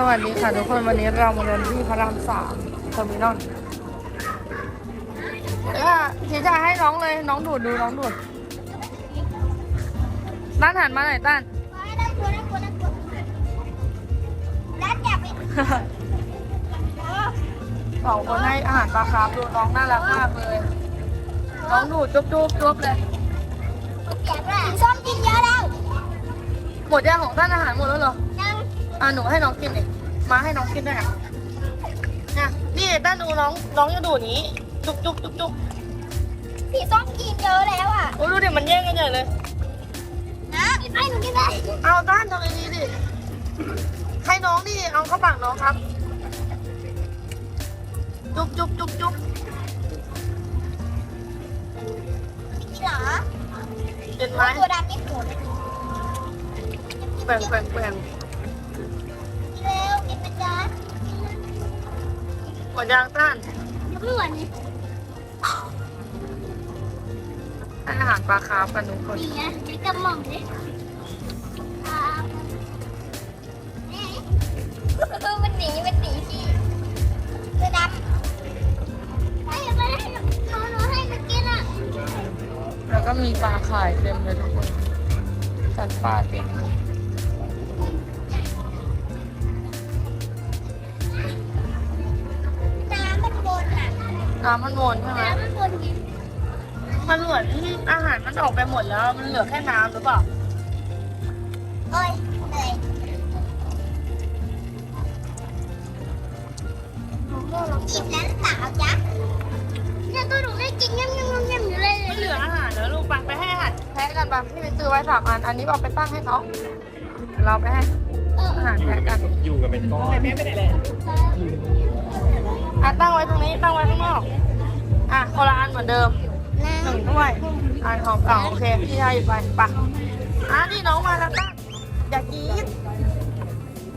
สวัสดีค่ะทุกคนวันนี้เรามาเดินที่พระรามสามเทอร์มินอลเออทีจะให้น้องเลยน้องดูดดูน้องดูดต้านหันมาหน่อยต้านน่าน่ากลัวน่ากลัวแล้วจับไปสองคนให้อาหารปลาคาร์ฟดูน้องน่ารักมากเลย น้องดูดจุ๊บจุ๊บจุ๊บเลยจับละส้มกินเยอะแล้วหมดยังของต้านอาหารหมดแล้วเหรอ อะหนูให้น้องกินเองมาให้น้องกินด้วยอะเนี่ยนี่ต้านดูน้องน้องจะดูดนี้ จุ๊บจุ๊บจุ๊บจุ๊บพี่ส้มกินเยอะแล้วอะโอ้ยดูดิมันแย่งกันใหญ่เลยนะกินไปหนูกินไปเอาต้านทำอย่างนี้ดิให้น้องดิเอาเข้าปากน้องครับ จุ๊บจุ๊บจุ๊บจุ๊บกินเหรอเห็นไหมตัวดำนี่โหดแบ่งแบ่งแบ่ง หมดยางต้านยังไม่หวานให้อาหารปลาคาร์ฟกันทุกคนดีนะใช้กระหม่อมดิอ่านี่มันหนีมันหนีพี่ตัวดำไม่ไม่ให้หนูหนูให้มันกินอะแล้วก็มีปลาขายเต็มเลยทุกคนสัตว์ป่าเต็มน้ น้ำมันวนใช่ไหมน้ำมันบนไงมันเหมือนอาหารมันออกไปหมดแล้ว มันเหลือแค่น้ำหรือเปล่าโอ้ยเหนื่อยกินแล้วสาจ๊ะเนี่ยตัวหนูได้กินยำยำยำยำอยู่เลยไม่เหลืออาหารแล้วลูกปังไปให้อาหารแพะกันปังที่ไปซื้อไว้สามอัน อันนี้เอาไปตั้งให้เขาเราไปให้อาหารแพะกันอยู่กันเป็นก้อน อะตั้งไว้ตรงนี้ตั้งไว้ข้างนอก อะคนละอันเหมือนเดิมน้หนึ่งด้วยอันของเก่าโอเคพี่ชายหยิบไปปะอะนี่น้องมาแล้วตั้งอย่ากรีด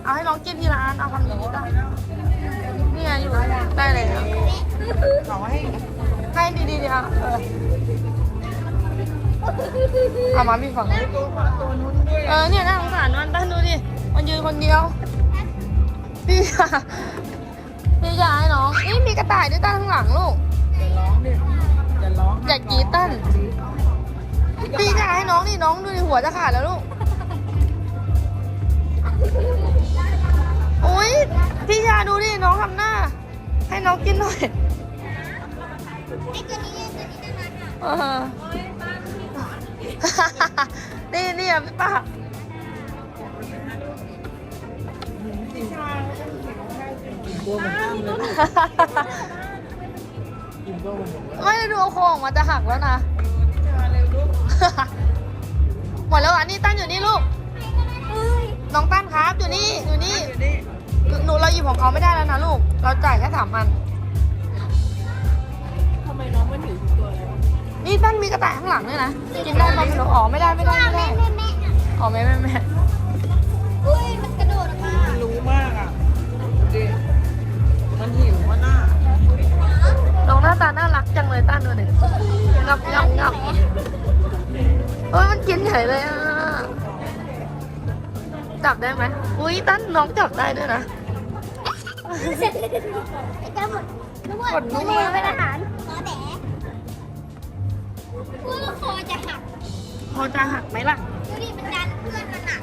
เอาให้น้องกินทีละอันเอาคำนี้ตั้งนี่ไงอยู่ได้เลยเอาให้ให้ดีๆดีอะเออเอามาพี่ฝั่งนี้เออเนี่ยน่าสงสารมันตั้งดูดิมันยืนคนเดียวพี่ ชายพี่ชายให้น้องนี่มีกระต่ายด้วยตั้งข้างหลังลูก อย่ากรีดตั้นพี่จะให้น้องนี่น้องดูดิหัวจะขาดแล้วลูกโอ้ยพี่ชาดูดิน้องทำหน้า ให้น้องกินหน่อยำไอ้ตัวนี้ตัวนี้น่ารักอะเออ นี่นี่อะพี่ป้า ตัวเหมือนกันเลยกินตัวเหมือนกันไม่ได้ดูโครงมันจะหักแล้วนะหมดแล้วอะนี่ตั้นอยู่นี่ลูก น้องตั้นครับอยู่นี่อยู่นี่ หนูหนูเราหยิบของเขาไม่ได้แล้วนะลูก เราจ่ายแค่สามอันทำไมน้องมันถือตัวแล้วนี่ตั้นมีกระต่ายข้างหลังด้วยนะ กินได้ปะไม่รู้อ๋อไม่ได้ไม่ได้ไม่ได้แม่แม่อะอ๋อไม่ไม่ไม่ หน้าตาน่ารักจังเลยตั้นดูดิงับงับงับเอ้ยมันกินใหญ่เลยอะ จับได้ไหมอุ้ยตั้นน้องจับได้ด้วยนะไอ้เจ้าหมดทุกคนหมดนุ่มมืมากอเป็นอาหารขอแดะพูดว่าคอจะหักพอจะหักไหมล่ะดูดิมันดันเพื่อนมันหนัก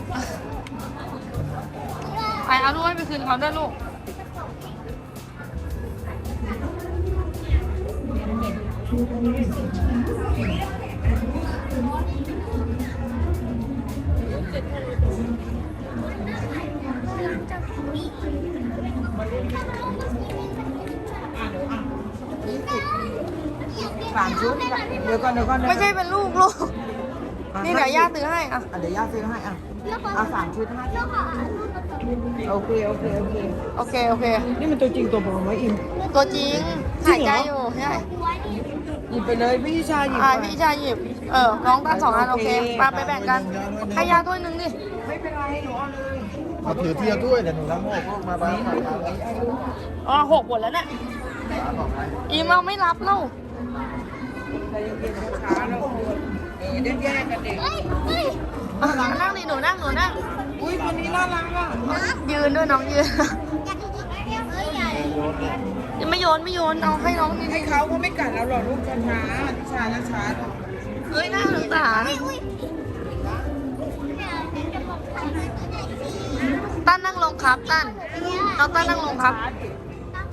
ไปเอาลูกให้ไปคืนเขาด้วยลูก สามชุดเดี๋ยวก่อนเดี๋ยวก่อนไม่ใช่เป็นลูกลูกนี่เดี๋ยวย่าซื้อให้อะ อะเดี๋ยวย่าซื้อให้อะเอาสามชุดให้แล้วขออ่านรูปก่อนโอเคโอเคโอเค โอเค โอเค นี่มันตัวจริงตัวปลอมไหมอิมตัวจริงจริหายงเหใจรออยู่ใช่ไว้นี่ หยิบไปเลยพี่ชายหยิบอ่าไปพี่ชายหยิบ เออ น้องตั้งสองอันโอเคโอเคมาไปแบ่งกันให้ยาถ้วยหนึงดิ ไม่เป็นไรหนูเอาเลยเอาถือเทียบด้วยเดี๋ยวหนูรับโมกมาบ้างอ๋อหกหมดแล้วเนี่ยอีเมาไม่รับเล่าใจเย็นๆช้าๆแล้วเออแยกๆกันเด็กเฮ้ยเฮ้ยอะนั่งดิหนูนั่งหนูนั่งเอุ้ยตัวนี้น่ารักอะ ยืนด้วยน้องยืน เอ้ยใหญ่ ยังไม่โย นไม่โยนเอาให้น้องนี่ให้เขาเขาไม่กัดเราหรอกลูกช้าช้าช้าช้าเฮ้ยน่าสงสารตั้นนั่งลงครับตั้นน้องตั้นนั่งลงครับตั้น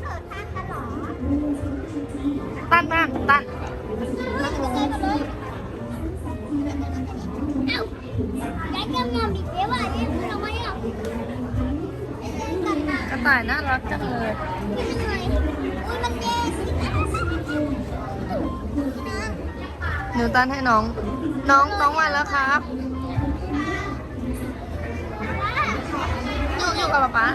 ตั้นนั่งตั้นนั่งลงกระต่ายน่ารักจังเลย นแย่สินะหนูตันให้น้อง น้องน้องมาแล้วครับ อยู่อยู่กับป๊าป๊า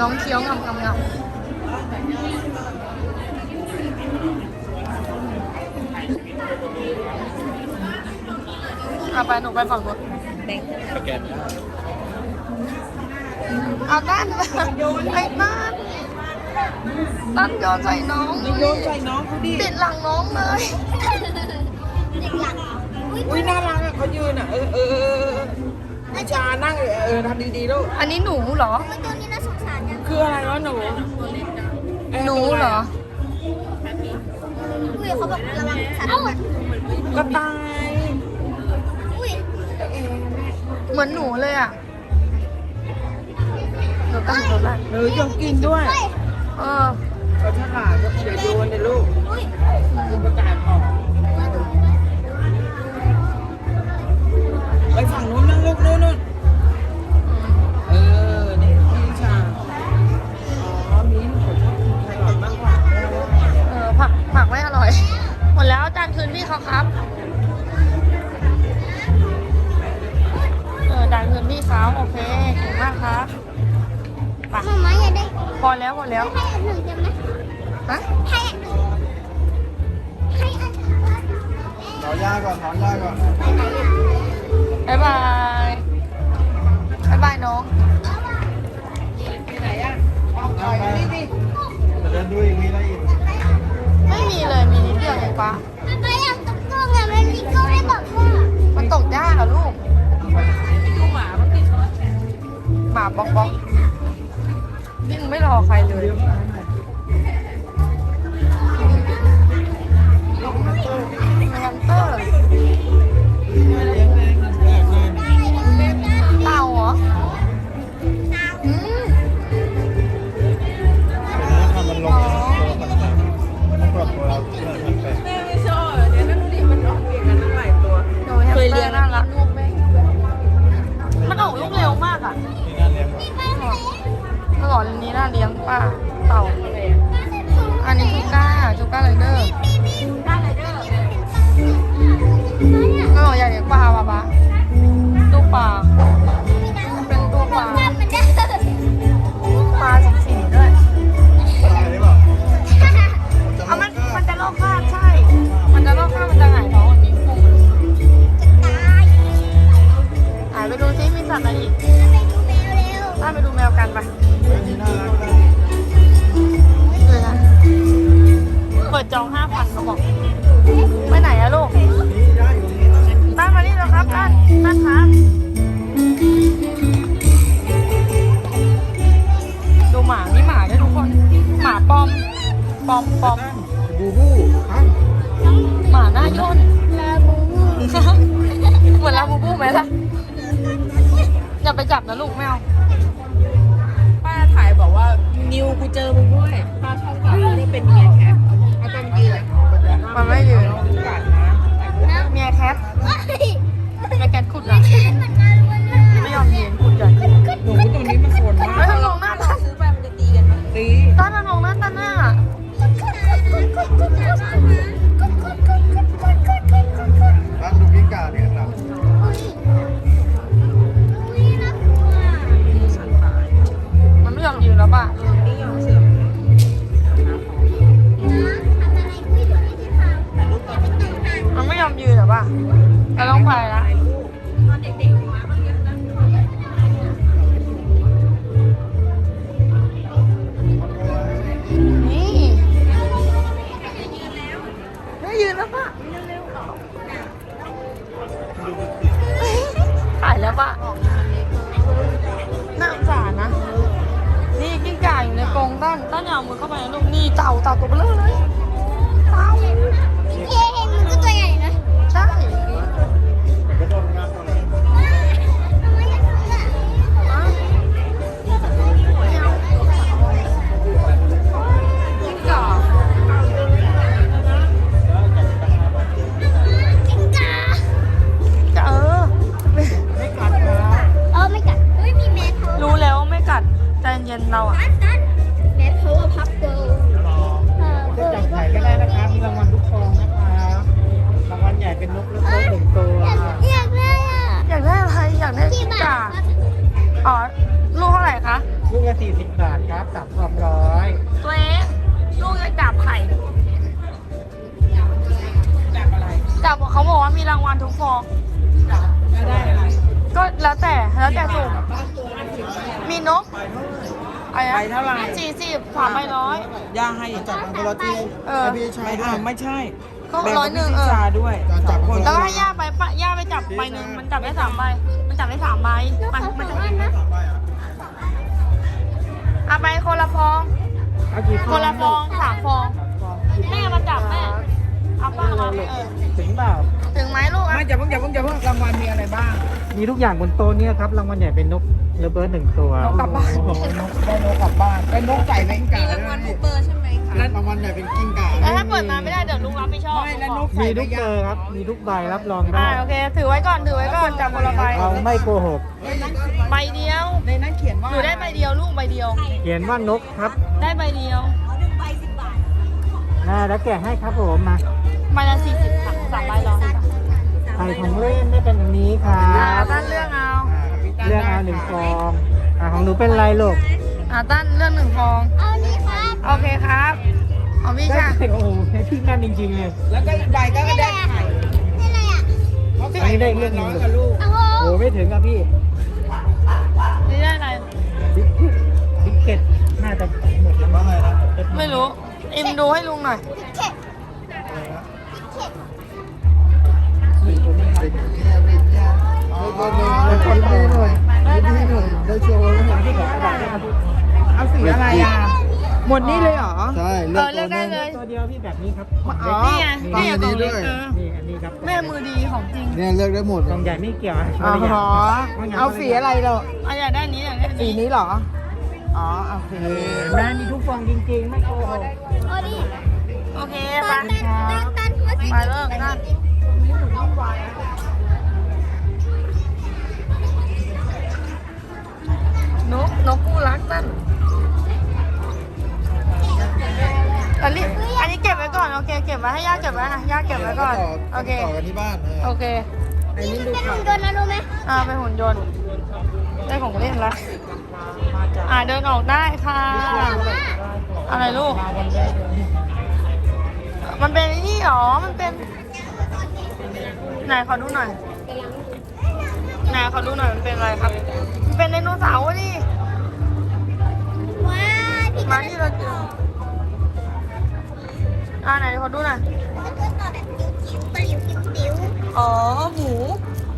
น้องเคี้ยวงำงำงำเอาไปหนูไปฝั่ง นู้นสแกนเอาตั้นไอ้ตั้นตั้นโยนใส่น้องโยนใส่น้องเขาดิติดหลังน้องเลยเด็กหลังอุ้ยอุ้ยน่ารักอะเขายืนอะเออเออเออเออนิชานั่งเออเออทำดีๆลูกอันนี้หนูเหรออุ้ยตัวนี้น่าสงสารจังคืออะไรวะหนูหนูเหรออุ้ยเขาบอกระวังสัตว์อะกระต่ายอุ้ ยเหมือนหนูเลยอะหนูตั้งหนูตั้งหนูยังกินด้วยเฮ้ยเออเขาฉลาดก็อย่าโยนเลยลูกอุ้ยกระต่ายออกไปฝั่งนู้นนั่งลูกนู้นนู่น น้องไปไหนอะออกไปนี่ดิจะเดินดูอีกมีอะไรอีกไม่มีเลยมีนิดเดียวเองปะทำไมอยากตกกล้องอะมันมีกล้องให้บอกว่ามันตกยากเหรอลูกหมาหมาบ๊อกบ๊อกยิ่งไม่รอใครเลยแฮมสเตอร์ ปิดจองห้าพันเขาบอก ไปไหนอะลูกนี่ได้อยู่นี่ต้องตั้นมานี่แล้วครับตั้นตั้นครับดูหมา นี่หมาด้วยทุกคน หมาปอม ปอมปอม บูบูอ้าวหมาหน้าย่นเหมือนลาบูบูไหมล่ะ อย่าไปจับนะลูกไม่เอาป้าถ่ายบอกว่านิวกูเจอมึงด้วยป้าชอบกลับนี่เป็นเมียแคท เต่าเต่าตัวเบลอเลย อะไรจับเขาบอกว่ามีรางวัลทุกฟองจะได้อะไรก็แล้วแต่แล้วแต่สุ่มมีนกอะไรไปเท่าไหร่สี่สิบสามใบร้อยย่าให้จับมังกรที่เออให้พี่ชาไม่ยด้วอ้าวยไม่ใช่ก็แบ่งร้อยหนึ่งกับเอพี่อชาด้วยจับสองคนแล้วก็ให้ย่าไปปะย่าไปจับใบหนึ่งมันจับได้สามใบมันจับได้สามใบไปมันจะเอาไปคนละฟองเอากี่ฟองคนละฟองสามฟองแม่มาจับแม่ ป้ามาเออถึงเปล่าถึงไหมลูกอะไม่อย่าเพิ่งอย่าเพิ่งอย่าเพิ่งรางวัลมีอะไรบ้างมีทุกอย่างบนโต๊ะเนี่ยครับรางวัลใหญ่เป็นนกเลเบิร์ดหนึ่งตัวนกกลับบ้านนกได้นกกลับบ้านได้นนกใส่แมงกาด้วยแล้วรางวัลใหญ่เป็นกิ้งก่าแล้วถ้าเปิดมาไม่ได้เดี๋ยวลุงรับผิดชอบไม่แล้วนกมีใส่ทุกเบอร์ครับมีทุกใบรับรองอ่าได้โอเค ถือไว้ก่อนถือไว้ก่อนจับคนละใบเราไม่โกหกใบเดียวในนั้นเขียนว่าหนูได้ใบเดียวลูกใบเดียว เขียนว่านกครับ ได้ใบเดียวน่าแล้วแกะให้ครับผมมา ใบละสี่สิบสามสามใบร้อยไข่ของเล่นได้เป็นอันนี้ครัอ่าบ ตั้นเลือกเอาเลือกเอาหนึ่งฟองอ่าของหนูเป็นอะไรลูกอ่าตั้นเลือกหนึ่งฟอง เอานี่ครับโอเคครับเอาพี่ได้ค่ะไข่โอ้โหพี่แม่นจริงๆเลย แล้วก็อีกใบก็ได้ไข่นี่อะไรอะเพราะไข่ได้เรื่องน้อยกับลูก โอ้โหโอ้โหไม่ถึงอะพี่นี่ได้อะไร บิ๊กบิ๊กเก็ตน่าจะหมดแล้วมั้งเลยนะไม่รู้ อิมดูให้ลุงหน่อย เข็ด มันคนดีหน่อยดีหน่อยได้โชว์แล้วเห็นที่ขอกระดาษได้ครับพี่เอาสีอะไรอะ หมดนี่เลยเหรอ ใช่เออเลือกได้เลย ตัวเดียวพี่แบบนี้ครับอ๋อนี่ไงนี่ไงกล่องเล็กเออนี่อันนี้ครับแม่มือดีของจริงเนี่ยเลือกได้หมดกล่องใหญ่ไม่เกี่ยวะอ๋อคนละย่งเอาสีอะไรเราอะอยากได้อันนี้อยากได้อันสีนี้นี้เหรอ อ๋อโอเคแม่มีทุกฟองจริงๆ ไม่โกหกโอ้ดิโอเคไปตันตันตันตันไปเลิกนั่น นกนกคู่รักนั่นอันนี้อันนี้เก็บไว้ก่อนโอเคเก็บไว้ให้ย่าเก็บไว้อะย่าเก็บไว้ก่อนโอเคต่อกันที่บ้านนะโอเคอันนี้นี่ดูเป็นก่อหุ่นนยนต์นะรู้ไหมอ่าเป็นหุ่นยนต์ได้ของเล่นละมาจากอ่าเดินออกได้ค่ะอะไรลูก มันเป็นไอ้นี่หรอมันเป็นไหนขอดูหน่อยไหนขอดูหน่อยมันเป็นอะไรครับมัน เป็นไดโนเสาร์อะดิว้ายพี่มาที่เราเจออ่าไหนขอดูหน่อยมันคือต่อแบบจิ๋วจิ๋วติ๋วติ๋วติ๋วอ๋อหมู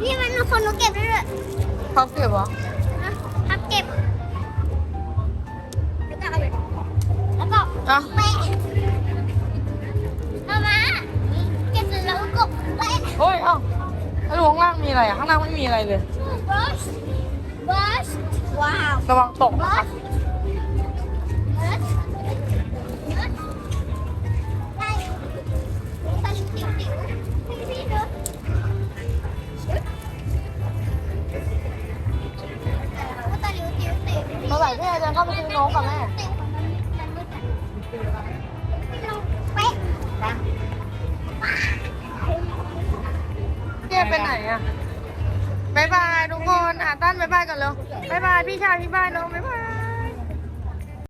นี่มันคนหนูเก็บได้ด้วยเขาเก็บเหรอนะทับเก็บแล้วก็เอาไปแล้วก็อะแปะเอามาเก็บเสร็จแล้วก็แปะเฮ้ยเอ้าแล้วดูข้างล่างมีอะไรอะข้างล่างไม่มีอะไรเลยบรัชบรัช ว้าว ระวังตกนะครั